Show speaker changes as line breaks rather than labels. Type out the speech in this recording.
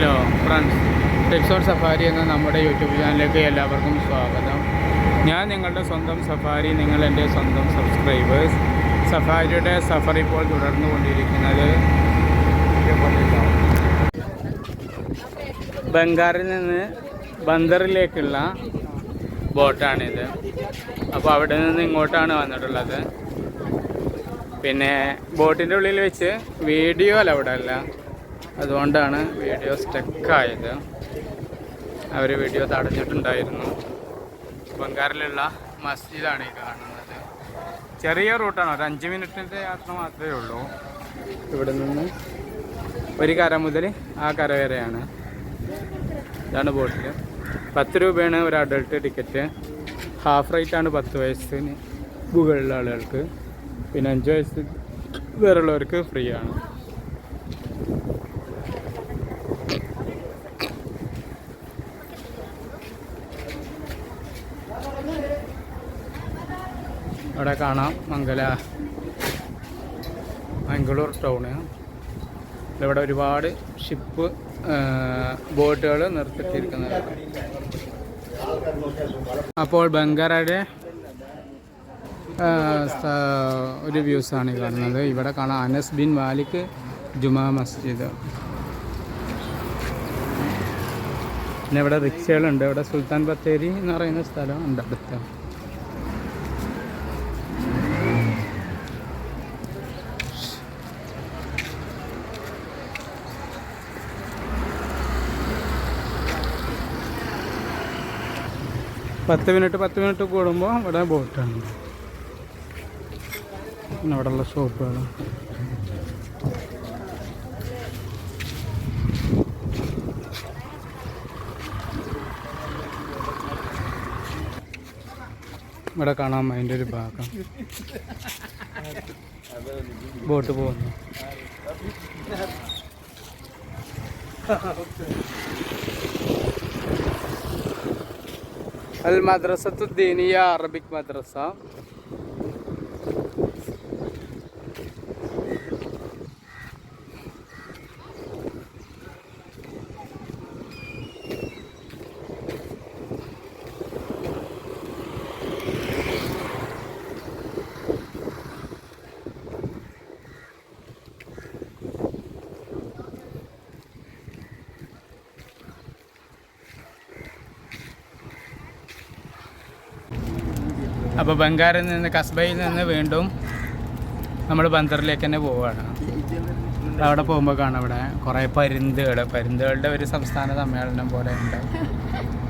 Hello friends. ടിപ്സോൺ safari എന്ന നമ്മുടെ YouTube ചാനലിലേക്ക് എല്ലാവർക്കും സ്വാഗതം. ഞാൻ നിങ്ങളുടെ സ്വന്തം സഫാരി നിങ്ങൾ എന്റെ സ്വന്തം സബ്സ്ക്രൈബേഴ്സ് സഫാരിയുടെ സഫർ ഇപ്പോൾ തുടർന്നുകൊണ്ടിരിക്കുന്നത് ബംഗാറിൽ നിന്ന് ബന്ദറിലേക്കുള്ള ബോട്ടാണിത്. അപ്പോൾ അവിടെ നിന്ന് ഇങ്ങോട്ടാണ് വന്നിട്ടുള്ളത്. പിന്നെ ബോട്ടിന്റെ ഉള്ളിൽ വെച്ച് വീഡിയോ അല്ല അവിടെ അല്ല. അതുകൊണ്ടാണ് വീഡിയോ സ്റ്റക്കായത്. അവർ വീഡിയോ തടഞ്ഞിട്ടുണ്ടായിരുന്നു. ബംഗാറിലുള്ള മസ്ജിദാണ് ഈ കാണുന്നത്. ചെറിയ റൂട്ടാണ്. ഒരു അഞ്ച് മിനിറ്റിന്റെ യാത്ര മാത്രമേ ഉള്ളൂ. ഇവിടെ നിന്ന് ഒരു കര മുതൽ ആ കര വരെയാണ്. ഇതാണ് ബോട്ടിൽ. പത്ത് രൂപയാണ് ഒരു അഡൾട്ട് ടിക്കറ്റ്. ഹാഫ് റേറ്റ് ആണ് പത്ത് വയസ്സിന് മുകളിലുള്ള ആളുകൾക്ക്. പിന്നെ അഞ്ച് വയസ്സ് വേറുള്ളവർക്ക് ഫ്രീ ആണ്. അവിടെ കാണാം മംഗല മംഗളൂർ ടൗണ് ഇവിടെ ഒരുപാട് ഷിപ്പ് ബോട്ടുകൾ നിർത്തിയിരിക്കുന്ന അപ്പോൾ ബംഗാറയുടെ ഒരു വ്യൂസാണ് കാണുന്നത്. ഇവിടെ കാണാം അനസ് ബിൻ മാലിക് ജുമാ മസ്ജിദ്. പിന്നെ ഇവിടെ റിക്ഷകളുണ്ട്. ഇവിടെ സുൽത്താൻ ബത്തേരി എന്ന് പറയുന്ന സ്ഥലം ഉണ്ട്. അടുത്ത് പത്ത് മിനിറ്റ് പത്ത് മിനിറ്റ് കൂടുമ്പോൾ ഇവിടെ ബോട്ടാണ്. പിന്നെ അവിടെയുള്ള ഷോപ്പുകൾ. ഇവിടെ കാണാം അതിന്റെ ഒരു ഭാഗം. ബോട്ട് പോകുന്നു. المدرسة الدينية عربيك مدرسة. അപ്പോൾ ബംഗാറിൽ നിന്ന് കസ്ബയിൽ നിന്ന് വീണ്ടും നമ്മൾ ബന്ദറിലേക്ക് തന്നെ പോവുകയാണ്. അവിടെ പോകുമ്പോൾ കാണാം അവിടെ കുറേ പരുന്തുകൾ പരുന്തുകളുടെ ഒരു സംസ്ഥാന സമ്മേളനം പോലെ ഉണ്ട്